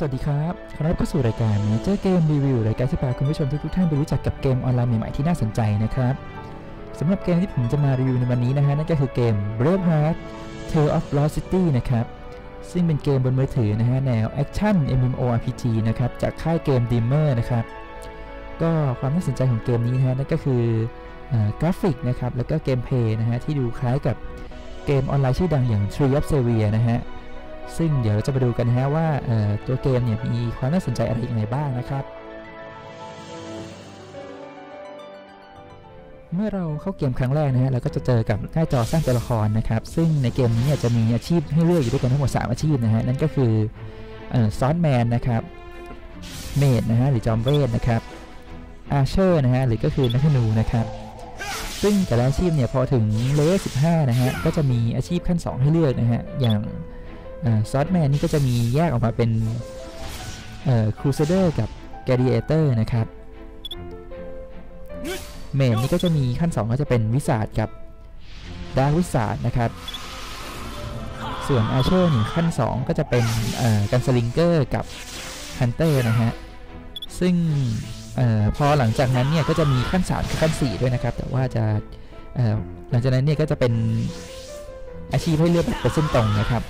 สวัสดีครับขอรับเข้าสู่รายการเนเจอร์เกมรีวิวรายการที่พาคุณผู้ชมทุกๆท่านไปรู้จักกับเกมออนไลน์ใหม่ๆที่น่าสนใจนะครับสำหรับเกมที่ผมจะมารีวิวในวันนี้นะฮะนั่นก็คือเกม Braveheart Tale of Lost City นะครับ ซึ่งเป็นเกมบนมือถือนะฮะแนวแอคชั่น MMORPG นะครับจากค่ายเกม Dimmer นะครับ ก็ความน่าสนใจของเกมนี้นะฮะนั่นก็คือกราฟิกนะครับแล้วก็เกมเพย์นะฮะที่ดูคล้ายกับเกมออนไลน์ชื่อดังอย่าง Tree of Xavier นะฮะ ซึ่งเดี๋ยวเราจะมาดูกันนะฮะว่าตัวเกมเนี่ยมีความน่าสนใจอะไรอย่างไรบ้างนะครับ เมื่อเราเข้าเกมครั้งแรกนะฮะเราก็จะเจอกับหน้าจอสร้างตัวละครนะครับ ซึ่งในเกมนี้เนี่ยจะมีอาชีพให้เลือกอยู่ด้วยกันทั้งหมด 3 อาชีพนะฮะนั่นก็คือซอนแมนนะครับเมดนะฮะหรือจอมเวทนะครับอาเชอร์นะฮะหรือก็คือนักธนูนะครับซึ่งแต่ละอาชีพเนี่ยพอถึงเลเวล15 นะฮะก็จะมีอาชีพขั้น 2 ให้เลือกนะฮะอย่าง ซอสแมนนี่ก็จะมีแยกออกมาเป็นครูเซเดอร์กับแก a ิเอเตอร์นะครับเมนนี่ก็จะมีขั้น 2 ก็จะเป็นวิสาดกับดาร์วิสาดนะครับ ส่วนอาเชอร์นี่ขั้น 2 ก็จะเป็นกันสลิงเกอร์กับฮันเตอร์นะฮะ ซึ่งอพอหลังจากนั้นเนี่ยก็จะมีขั้น 3 กับขั้น 4 ด้วยนะครับ แต่ว่าจะหลังจากนั้นเนี่ยก็จะเป็นอาชีพให้เลือกแบบเป็นเส้นตรงนะครับ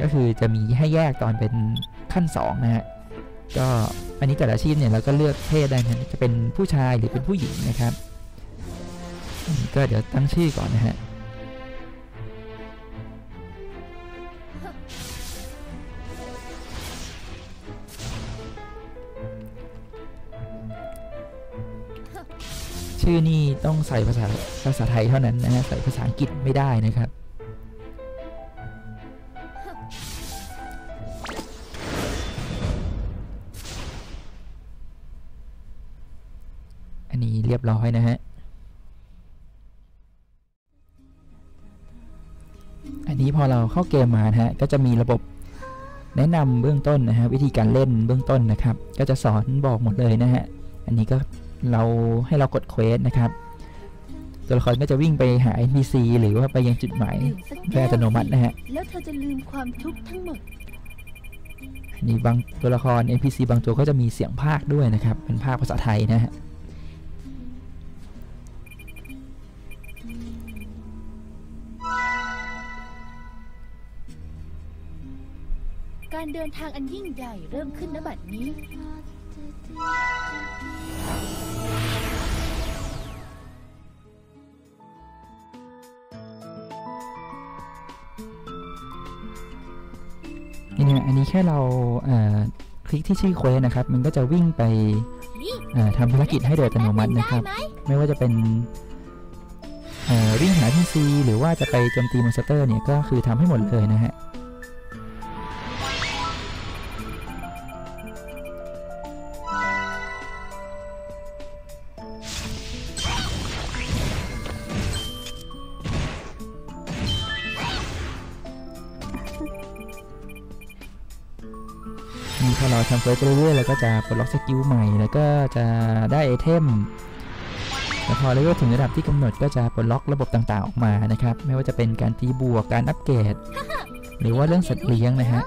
ก็คือจะมีให้แยกตอนเป็นขั้น2นะฮะก็อันนี้แต่ละอาชีพเนี่ยเราก็เลือกเพศได้นะจะเป็นผู้ชายหรือเป็นผู้หญิงนะครับ ก็เดี๋ยวตั้งชื่อก่อนนะฮะชื่อนี่ต้องใส่ภาษาภาษาไทยเท่านั้นนะฮะใส่ภาษาอังกฤษไม่ได้นะครับ รียบร้อยนะฮะ อันนี้พอเราเข้าเกมมานะฮะ ก็จะมีระบบแนะนำเบื้องต้นนะฮะวิธีการเล่นเบื้องต้นนะครับ ก็จะสอนบอกหมดเลยนะฮะ อันนี้ก็เราให้เรากดเควสนะครับ ตัวละครก็จะวิ่งไปหา NPC หรือว่าไปยังจุดหมายโดยอัตโนมัตินะฮะแล้วเธอจะลืมความทุกข์ทั้งหมดอันนี้บางตัวละคร NPC บางตัวก็จะมีเสียงภาคด้วยนะครับ เป็นภาคภาษาไทยนะฮะ เดินทางอันยิ่งใหญ่เริ่มขึ้นณบัดนี้ นี่นะอันนี้แค่เราคลิกที่ชื่อเควสนะครับ มันก็จะวิ่งไปทำภารกิจให้โดยอัตโนมัตินะครับ ไม่ว่าจะเป็นวิ่งหาทีซีหรือว่าจะไปโจมตีมอนสเตอร์เนี่ยก็คือทำให้หมดเลยนะฮะ เควสไปเรื่อยๆแล้วก็จะปลดล็อกสกิลใหม่ แล้วก็จะได้ไอเทมแล้วพอเลเวลถึงระดับที่กำหนดก็จะปลดล็อกระบบต่างๆออกมานะครับ ไม่ว่าจะเป็นการตีบวกการอัปเกรด หรือว่าเรื่องสัตว์เลี้ยงนะฮะ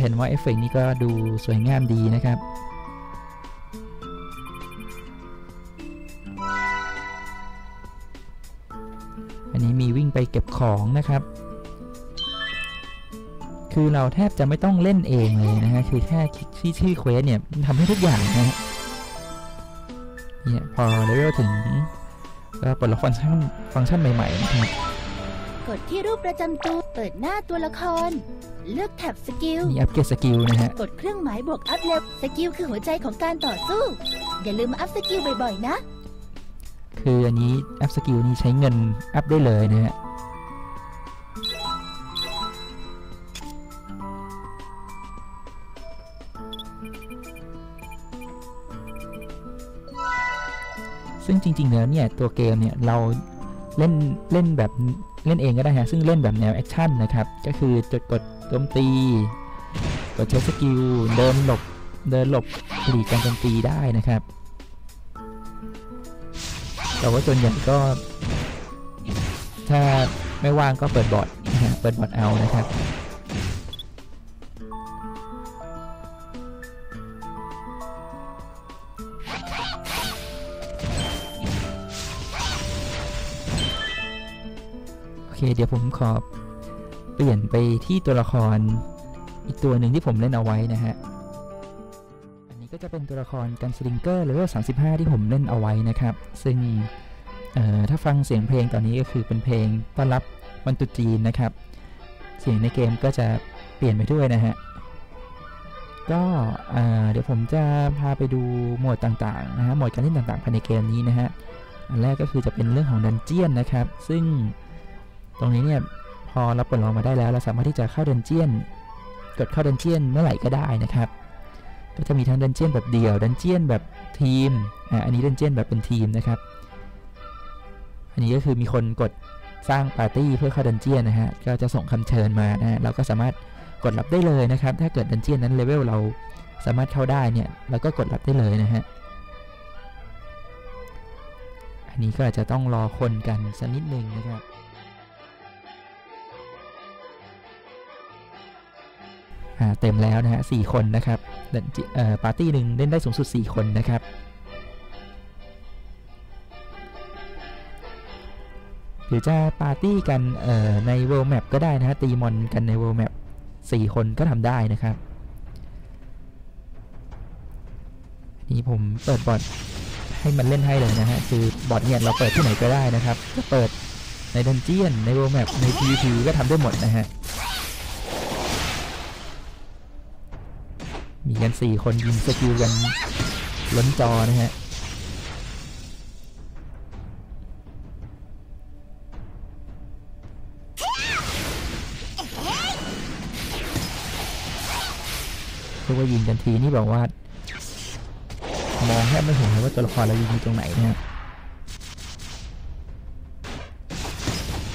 เห็นว่าเอฟเฟกนี้ก็ดูสวยงามดีนะครับอันนี้มีวิ่งไปเก็บของนะครับ คือเราแทบจะไม่ต้องเล่นเองเลยนะฮะคือแค่คลิกที่ชื่อเควสเนี่ยทำให้ทุกอย่างนะฮะเนี่ยพอเลเวลถึงก็ปลดล็อกฟังก์ชันฟังก์ชันใหม่ๆนะครับกดที่รูปประจำตัวเปิดหน้าตัวละคร เลือกแท็บสกิลมีอัปเกรดสกิลนะฮะกดเครื่องหมายบวกอัพเลเวลสกิลคือหัวใจของการต่อสู้ อย่าลืมมาอัพสกิลบ่อยๆนะ คืออันนี้อัพสกิลนี้ใช้เงินอัพได้เลยนะฮะ จริง ๆ แล้วเนี่ยตัวเกมเนี่ยเราเล่นเล่นแบบเล่นเองก็ได้ฮะซึ่งเล่นแบบแนวแอคชั่นนะครับก็คือจดกดโจมตี กดใช้สกิลเดินหลบเดินหลบหลีกการโจมตีได้นะครับ แต่ว่าส่วนใหญ่ก็ ถ้าไม่ว่างก็เปิดบอร์ดนะฮะเปิดบอร์ดเอานะครับ เคเดี๋ยวผมขอเปลี่ยนไปที่ตัวละครอีกตัวหนึ่งที่ผมเล่นเอาไว้นะฮะ อันนี้ก็จะเป็นตัวละครกันสลิงเกอร์เลเวล35 ที่ผมเล่นเอาไว้นะครับ ซึ่งถ้าฟังเสียงเพลงตอนนี้ก็คือเป็นเพลงต้อนรับวันตรุษจีนนะครับ เสียงในเกมก็จะเปลี่ยนไปด้วยนะฮะ ก็เอ่อเดี๋ยวผมจะพาไปดูโหมดต่างๆนะฮะ โหมดการเล่นต่างๆภายในเกมนี้นะฮะ อันแรกก็คือจะเป็นเรื่องของดันเจียนนะครับ ซึ่ง ตรงนี้เนี่ยพอเราปลดล็อกมาได้แล้ว เราสามารถที่จะเข้าดันเจียน กดเข้าดันเจียนเมื่อไหร่ก็ได้นะครับ ก็จะมีทั้งดันเจียนแบบเดี่ยวดันเจียนแบบทีม อ่า อันนี้ดันเจียนแบบเป็นทีมนะครับ อันนี้ก็คือมีคนกดสร้างปาร์ตี้เพื่อเข้าดันเจียนนะฮะ ก็จะส่งคำเชิญมานะเราก็สามารถกดรับได้เลยนะครับ ถ้าเกิดดันเจียนนั้นเลเวลเราสามารถเข้าได้เนี่ยเราก็กดรับได้เลยนะฮะ อันนี้ก็อาจจะต้องรอคนกันสักนิดนึงนะครับ เต็มแล้วนะฮะสี่คนนะครับดันจิเอ่อปาร์ตี้หนึ่งเล่นได้สูงสุด 4 คนนะครับหรือจะปาร์ตี้กันเอ่อใน World Map ก็ได้นะฮะตีมอนกันใน World Map 4คนก็ทำได้นะครับนี่ผมเปิดบอทให้มันเล่นให้เลยนะฮะคือบอทเนี่ยเราเปิดที่ไหนก็ได้นะครับจะเปิดในดันเจียนใน World Map ใน PVP ก็ทำได้หมดนะฮะ มีกัน4คนยิงสกิลกันล้นจอนะฮะเรียกว่ายิงกันทีนี่บอกว่ามองแทบไม่เห็นเลยว่าตัวละครเรายิงอยู่ตรงไหนนะฮะ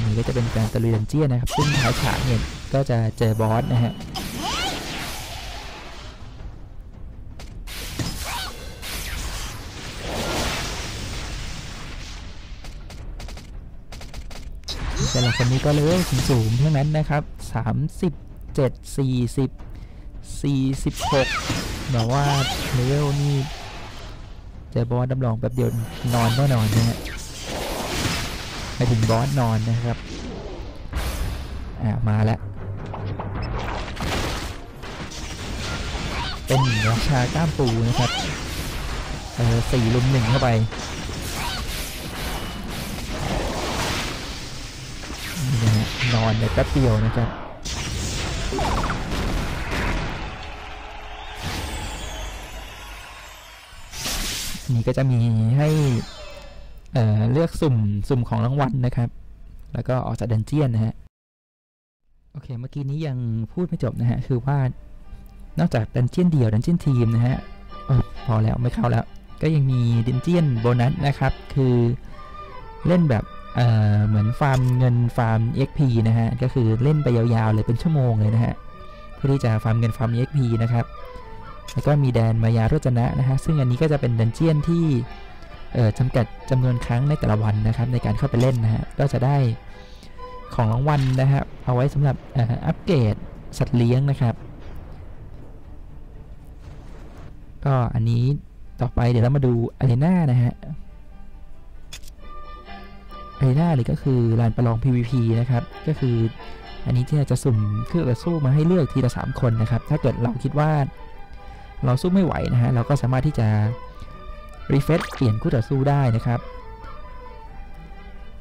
นี่ก็จะเป็นการตะลุยดันเจียนนะครับ ซึ่งท้ายฉากเนี่ยก็จะเจอบอสนะฮะ ก็เลเวลสูงๆทั้งนั้นนะครับ 37 40 46แบบว่าเลเวลนี่เจอบอสดำลองแป๊บเดียวนอนก็นอนนะฮะไปถึงบอสนอนนะครับ อ่ามาแล้วเป็นราชาก้ามปูนะครับ เออสี่ลุมหนึ่งเข้าไป นอนในแป๊บเดียวนะครับนี่ก็จะมีให้เเลือกสุ่มสุ่มของรางวัลนะครับ แล้วก็ออกจากดันเจียนนะฮะ โอเค เมื่อกี้นี้ยังพูดไม่จบนะฮะ คือว่านอกจากดันเจียนเดี่ยวดันเจียนทีมนะฮะออพอแล้วไม่เข้าแล้ว ก็ยังมีดันเจียนโบนัสนะครับ คือเล่นแบบ เอ่อเหมือนฟาร์มเงินฟาร์ม XP นะฮะ ก็คือเล่นไปยาวๆเลยเป็นชั่วโมงเลยนะฮะ เพื่อที่จะฟาร์มเงินฟาร์ม XP นะครับ แล้วก็มีแดนมายาโรจนะนะฮะ ซึ่งอันนี้ก็จะเป็นดันเจียนที่เอ่อจำกัดจำนวนครั้งในแต่ละวันนะครับ ในการเข้าไปเล่นนะฮะ ก็จะได้ของรางวัลนะครับ เอาไว้สำหรับอ่ออัปเกรดสัตว์เลี้ยงนะครับ ก็อันนี้ต่อไปเดี๋ยวเรามาดูอารีนานะฮะ อารีนาหรือก็คือลานประลอง PVP นะครับ ก็คืออันนี้ที่จะสุ่มเครื่องต่อสู้มาให้เลือกทีละ 3 คนนะครับ ถ้าเกิดเราคิดว่าเราสู้ไม่ไหวนะฮะ เราก็สามารถที่จะรีเฟซเปลี่ยนคู่ต่อสู้ได้นะครับ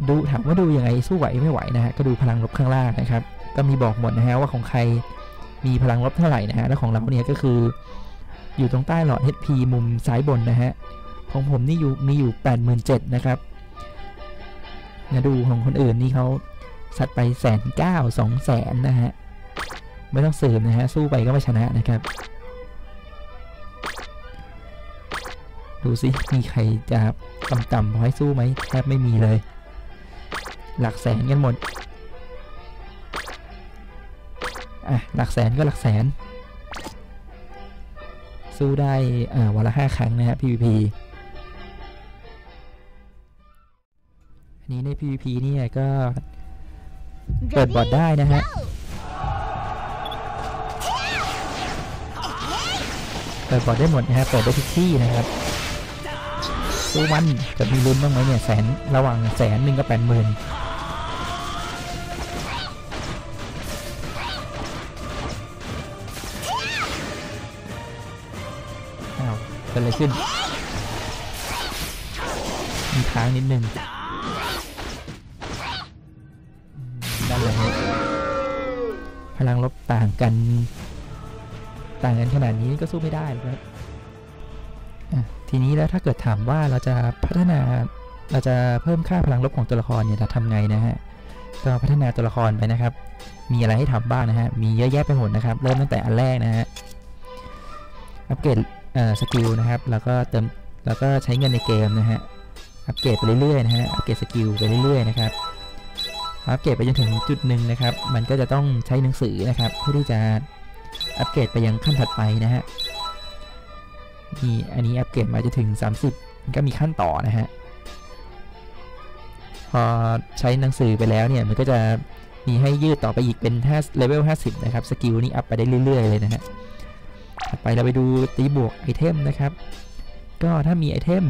ดูถามว่าดูยังไงสู้ไหวไม่ไหวนะฮะ ก็ดูพลังลบข้างล่างนะครับ ก็มีบอกหมดนะฮะว่าของใครมีพลังลบเท่าไหร่นะฮะ แล้วของเราเนี่ยก็คืออยู่ตรงใต้หลอด HP มุมซ้ายบนนะฮะ ของผมนี่อยู่มีอยู่ 87,000นะครับ นะดูของคนอื่นนี่เขาสัดไปแสนเก้าสองแสนนะฮะ ไม่ต้องสืบนะฮะ สู้ไปก็ไม่ชนะนะครับ ดูสิมีใครจะต่ำๆพอให้สู้ไหมแทบไม่มีเลย หลักแสนกันหมด อะ หลักแสนก็หลักแสน สู้ได้อ่อวันละห้าครั้งนะฮะ PVP นนี้ใน PVP เนี่ยก็ เปิดบอร์ดได้นะฮะเปิดบอร์ดได้หมดนะฮะเปิดได้ทุกที่นะครับสู้มันจะมีลุ้นบ้างไหมเนี่ยแสนระหว่างแสนหนึ่งกับแปดหมื่นอ้าวเกิดอะไรขึ้นมีค้างนิดนึง ลังลบต่างกัน ต่างกันขนาดนี้ก็สู้ไม่ได้ครับทีนี้แล้วถ้าเกิดถามว่าเราจะพัฒนาเราจะเพิ่มค่าพลังลบของตัวละครเนี่ยจะทำไงนะฮะก็พัฒนาตัวละครไปนะครับ มีอะไรให้ทำบ้างนะฮะ มีเยอะแยะไปหมดนะครับ เริ่มตั้งแต่อันแรกนะฮะ อัปเกรดเอ่อสกิลนะครับ แล้วก็เติม แล้วก็ใช้เงินในเกมนะฮะ อัปเกรดไปเรื่อยๆนะฮะ อัปเกรดสกิลไปเรื่อยๆนะครับ อัปเกรดไปจนถึงจุดหนึ่งนะครับ มันก็จะต้องใช้หนังสือนะครับ เพื่อที่จะอัปเกรดไปยังขั้นถัดไปนะฮะนี่อันนี้อัปเกรดมาจะถึง 30มันก็มีขั้นต่อนะฮะพอใช้หนังสือไปแล้วเนี่ยมันก็จะมีให้ยืดต่อไปอีกเป็น5เลเวล50 นะครับ สกิลนี้อัพไปได้เรื่อย ๆ เลยนะฮะถัดไปเราไปดูตีบวกไอเทมนะครับ ก็ถ้ามีไอเทม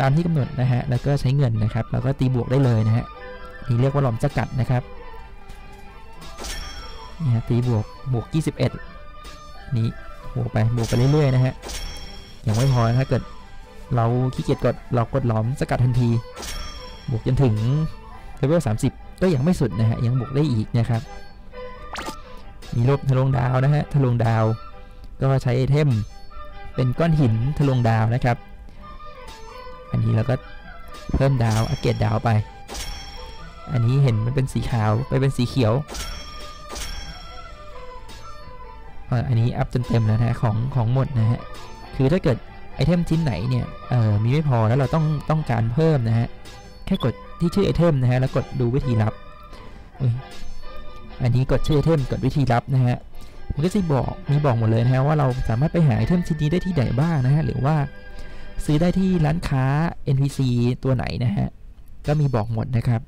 ตามที่กำหนดนะฮะแล้วก็ใช้เงินนะครับแล้วก็ตีบวกได้เลยนะฮะ นี่เรียกว่าหลอมสกัดนะครับนี่ฮะตีบวกบวก 21 นี้บวกไปบวกไปเรื่อยๆนะฮะยังไม่พอถ้าเกิดเราขี้เกียจกดเรากดหลอมสกัดทันที บวกจนถึงเลเวล30 ก็ยังไม่สุดนะฮะยังบวกได้อีกนะครับมีรูปทะลวงดาวนะฮะทะลวงดาว ก็ใช้ไอเทมเป็นก้อนหินทะลวงดาวนะครับ อันนี้เราก็เพิ่มดาวอัปเกรดดาวไป อันนี้เห็นมันเป็นสีขาวไปเป็นสีเขียวอันนี้อัพจนเต็มแล้วนะฮะของของหมดนะฮะคือถ้าเกิดไอเทมชิ้นไหนเนี่ยเออมีไม่พอแล้วเราต้องต้องการเพิ่มนะฮะแค่กดที่ชื่อไอเทมนะฮะแล้วกดดูวิธีรับอันนี้กดชื่อไอเทมกดวิธีรับนะฮะมันก็จะบอกมีบอกหมดเลยนะฮะว่าเราสามารถไปหาไอเทมชิ้นนี้ได้ที่ไหนบ้างนะฮะหรือว่าซื้อได้ที่ร้านค้า NPC ตัวไหนนะฮะก็มีบอกหมดนะครับ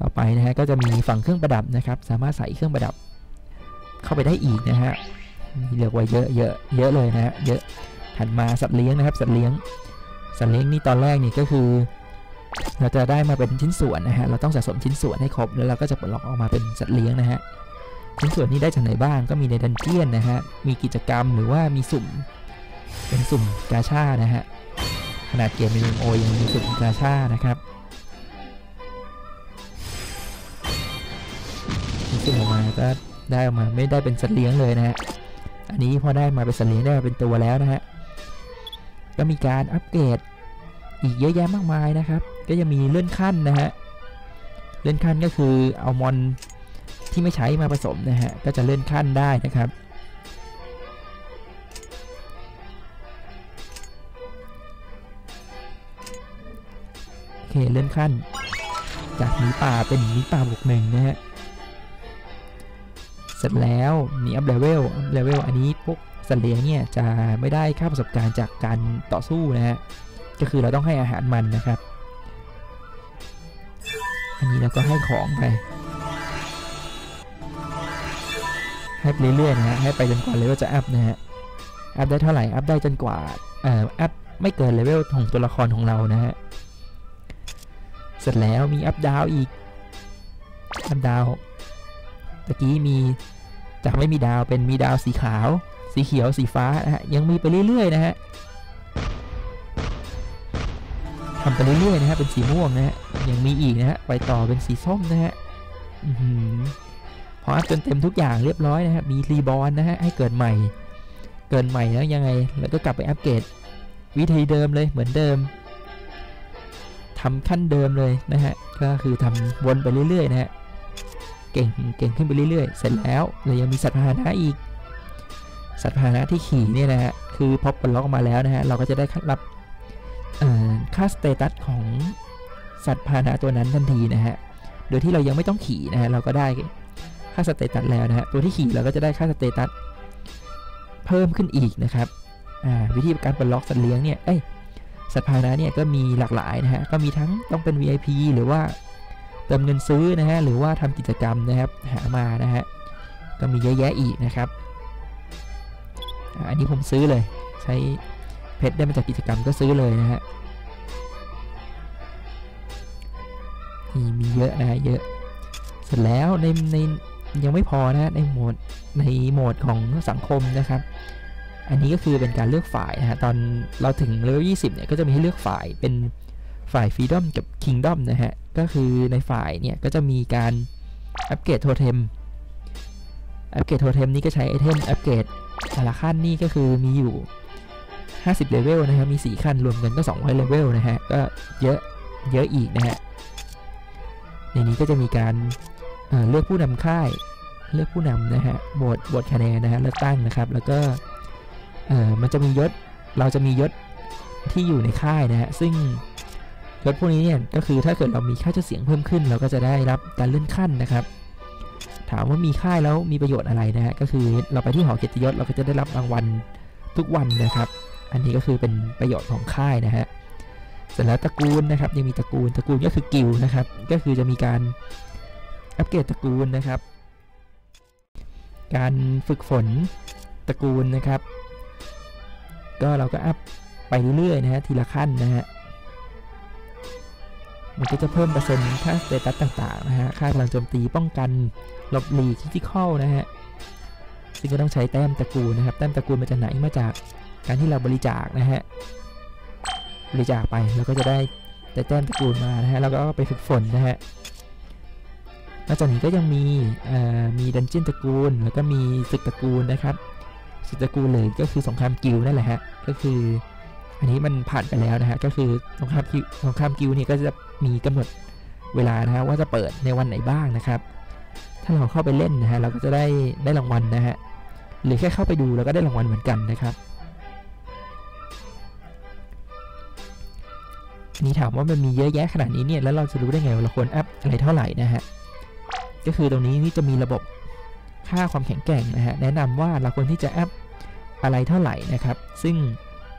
ต่อไปนะฮะก็จะมีฝั่งเครื่องประดับนะครับ สามารถใส่เครื่องประดับ เข้าไปได้อีกนะฮะมีเรียกไว่าเยอะเยอะเยอะเลยนะฮะเยอะถัดมาสัตว์เลี้ยงนะครับสัตว์เลี้ยงสัตว์เลี้ยงนี่ตอนแรกนี่ก็คือ เราจะได้มาเป็นชิ้นส่วนนะฮะเราต้องสะสมชิ้นส่วนให้ครบแล้วเราก็จะปลดล็อกออกมาเป็นสัตว์เลี้ยงนะฮะชิ้นส่วนนี้ได้จากไหนบ้างก็มีในดันเจียนนะฮะมีกิจกรรมหรือว่ามีสุ่ม เป็นสุ่มกาชานะฮะขนาดเกมเป็นโอยังมีสุ่มกาชานะครับ สุ่มออกมาก็ได้ออกมาไม่ได้เป็นสัตว์เลี้ยงเลยนะฮะ อันนี้พอได้มาเป็นสัตว์เลี้ยงได้มาเป็นตัวแล้วนะฮะ ก็มีการอัปเกรดอีกเยอะแยะมากมายนะครับ ก็จะมีเลื่อนขั้นนะฮะ เลื่อนขั้นก็คือเอามอนที่ไม่ใช้มาผสมนะฮะ ก็จะเลื่อนขั้นได้นะครับ โอเคเลื่อนขั้น จากหมีป่าเป็นหมีป่าบวกหนึ่งนะฮะ ร็จแล้วมีอัพเลเวลเลเวลอันนี้พวกสัตว์เลี้ยงเนี่ยจะไม่ได้ค่าประสบการณ์จากการต่อสู้นะฮะก็คือเราต้องให้อาหารมันนะครับ อันนี้เราก็ให้ของไปให้ไปเรื่อยๆนะฮะให้ไปจนกว่าเลเวลจะอัพนะฮะอัพได้เท่าไหร่อัพได้จนกว่าเอ่ออัพไม่เกินเลเวลของตัวละครของเรานะฮะเสร็จแล้วมีอัพดาวอีกอัพดาวตะกี้มี จากไม่มีดาวเป็นมีดาวสีขาว สีเขียวสีฟ้านะฮะยังมีไปเรื่อยๆนะฮะทำไปเรื่อยๆนะฮะเป็นสีม่วงนะฮะยังมีอีกนะฮะไปต่อเป็นสีส้มนะฮะอื้อหือพออัพจนเต็มทุกอย่างเรียบร้อยนะฮะมีรีบอลนะฮะให้เกิดใหม่ เกินใหม่แล้วยังไง แล้วก็กลับไปอัปเกรดวิธีเดิมเลยเหมือนเดิมทำขั้นเดิมเลยนะฮะก็คือทำวนไปเรื่อยๆนะฮะ เก่งเก่งขึ้นไปเรื่อยๆ เสร็จแล้วเรายังมีสัตว์พาหนะอีก สัตว์พาหนะที่ขี่เนี่ยนะฮะคือพอปลดล็อกออกมาแล้วนะฮะเราก็จะได้รับค่าสเตตัสของสัตว์พาหนะตัวนั้นทันทีนะฮะโดยที่เรายังไม่ต้องขี่นะฮะเราก็ได้ค่าสเตตัสแล้วนะฮะตัวที่ขี่เราก็จะได้ค่าสเตตัสเพิ่มขึ้นอีกนะครับวิธีการปลดล็อกสัตว์เลี้ยงเนี่ยเอ้ยสัตว์พาหนะเนี่ยก็มีหลากหลายนะฮะก็มีทั้งต้องเป็น VIP หรือว่า เติมเงินซื้อนะฮะหรือว่าทำกิจกรรมนะครับหามานะฮะก็มีเยอะแยะอีกนะครับ อันนี้ผมซื้อเลย ใช้เพชรได้มาจากกิจกรรมก็ซื้อเลยนะฮะนี่มีเยอะนะฮะเยอะ เสร็จแล้วในในยังไม่พอนะฮะในโหมดในโหมดของสังคมนะครับ อันนี้ก็คือเป็นการเลือกฝ่ายนะฮะตอนเราถึงเลเวล20เนี่ยก็จะมีให้เลือกฝ่ายเป็นฝ่ายฟรีดอมกับ Kingdom นะฮะ ก็คือในฝ่ายเนี่ยก็จะมีการอัปเกรดโทเทมอัปเกรดโทเทมนี่ก็ใช้ไอเทมอัปเกรดแต่ละขั้นนี่ก็คือมีอยู่ 50เลเวลนะครับมี 4 ขั้นรวมกันก็200เลเวลนะฮะก็เยอะเยอะอีกนะฮะในนี้ก็จะมีการเอ่อเลือกผู้นำค่ายเลือกผู้นำนะฮะโหวตโหวตคะแนนนะฮะเลือกตั้งนะครับ แล้วก็มันจะมียศเราจะมียศที่อยู่ในค่ายนะฮะซึ่ง ยศพวกนี้เนี่ยก็คือถ้าเกิดเรามีค่าชื่อเสียงเพิ่มขึ้น เราก็จะได้รับการเลื่อนขั้นนะครับ ถามว่ามีค่ายแล้วมีประโยชน์อะไรนะฮะก็คือเราไปที่หอเกียรติยศเราก็จะได้รับรางวัลทุกวันนะครับ อันนี้ก็คือเป็นประโยชน์ของค่ายนะฮะเสร็จแล้วตระกูลนะครับยังมีตระกูลตระกูลก็คือกิลนะครับ ก็คือจะมีการอัปเกรดตระกูลนะครับ การฝึกฝนตระกูลนะครับ ก็เราก็อัพไปเรื่อยๆนะฮะทีละขั้นนะฮะ มันก็จะเพิ่มเปอร์เซ็นต์ค่าสเตตัสต่างๆนะฮะ ค่าพลังโจมตีป้องกันหลบหลีกคิติคอลนะฮะ ซึ่งก็ต้องใช้แต้มตระกูลนะครับ แต้มตระกูลมาจากไหนมาจากการที่เราบริจาคนะฮะ บริจาคไปเราก็จะได้แต่แต้มตระกูลมานะฮะ แล้วก็ไปฝึกฝนนะฮะนอกจากนี้ก็ยังมีอ่อมีดันเจียนตระกูล แล้วก็มีศึกตระกูลนะครับศึกตระกูลเลยก็คือสงครามกิลนั่นแหละฮะ ก็คือ อันนี้มันผ่านไปแล้วนะฮะก็คือสงครามกิลด์สงครามกิลด์นี่ก็จะมีกำหนดเวลานะฮะว่าจะเปิดในวันไหนบ้างนะครับ ถ้าเราเข้าไปเล่นนะฮะเราก็จะได้ได้รางวัลนะฮะหรือแค่เข้าไปดูแล้วก็ได้รางวัลเหมือนกันนะครับอันนี้ถามว่ามันมีเยอะแยะขนาดนี้เนี่ยแล้วเราจะรู้ได้ไงว่าเราควรอัพอะไรเท่าไหร่นะฮะก็คือตรงนี้นี่จะมีระบบค่าความแข็งแกร่งนะฮะแนะนำว่าเราควรที่จะอัพอะไรเท่าไหร่นะครับ ซึ่ง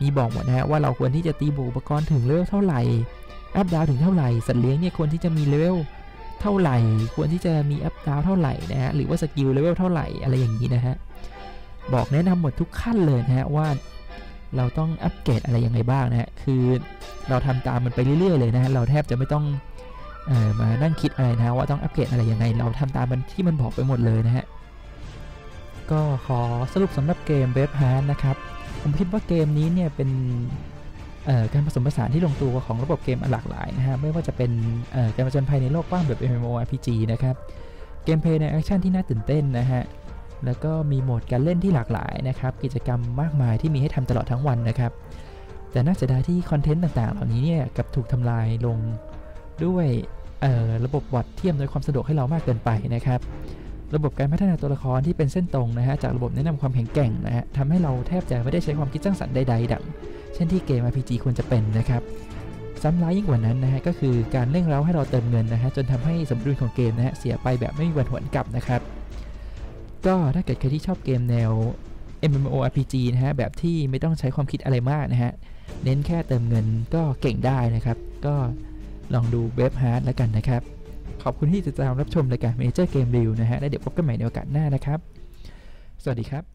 มีบอกหมดนะฮะว่าเราควรที่จะตีบวกอุปกรณ์ถึงเลเวลเท่าไหร่ อัพดาวถึงเท่าไหร่สัตว์เลี้ยงเนี่ยควรที่จะมีเลเวลเท่าไหร่ ควรที่จะมีอัพดาวเท่าไหร่นะฮะหรือว่าสกิลเลเวลเท่าไหร่อะไรอย่างนี้นะฮะบอกแนะนำหมดทุกขั้นเลยนะฮะว่าเราต้องอัปเกรดอะไรยังไงบ้างนะฮะคือเราทำตามมันไปเรื่อยๆเลยนะฮะเราแทบจะไม่ต้องออมานั่งคิดอะไรนะะว่าต้องอัปเกรดอะไรยังไง เราทำตามมันที่มันบอกไปหมดเลยนะฮะก็ขอสรุปสำหรับเกมเ a ฟฮาร์นะครับ ผมคิดว่าเกมนี้เนี่ยเป็นการผสมผสานที่ลงตัวของระบบเกมอันหลากหลายนะฮะไม่ว่าจะเป็นการผจญภัยในโลกกว้างแบบ MMORPG นะครับเกมเพลย์ในแอคชั่นที่น่าตื่นเต้นนะฮะแล้วก็มีโหมดการเล่นที่หลากหลายนะครับกิจกรรมมากมายที่มีให้ทำตลอดทั้งวันนะครับ แต่น่าเสียดายที่คอนเทนต์ต่างๆ เหล่านี้เนี่ยกับถูกทำลายลงด้วยระบบวัดที่อำนวยความสะดวกให้เรามากเกินไปนะครับ ระบบการพัฒนาตัวละครที่เป็นเส้นตรงนะฮะจากระบบแนะนำความแข็งแกร่งนะฮะทำให้เราแทบจะไม่ได้ใช้ความคิดสร้างสรรค์ใดๆดังเช่นที่เกม RPG ควรจะเป็นนะครับซ้ำร้ายยิ่งกว่านั้นนะฮะก็คือการเร่งเร้าให้เราเติมเงินนะฮะจนทำให้สมดุลของเกมนะฮะเสียไปแบบไม่มีวันหวนกลับนะครับ ก็ถ้าเกิดใครที่ชอบเกมแนว MMORPG นะฮะแบบที่ไม่ต้องใช้ความคิดอะไรมากนะฮะเน้นแค่เติมเงินก็เก่งได้นะครับ ก็ลองดูเว็บฮาร์ดแล้วกันนะครับ ขอบคุณที่ติดตามรับชมรายการ Major Game Review นะฮะ และเดี๋ยวพบกันใหม่ในโอกาสหน้านะครับ สวัสดีครับ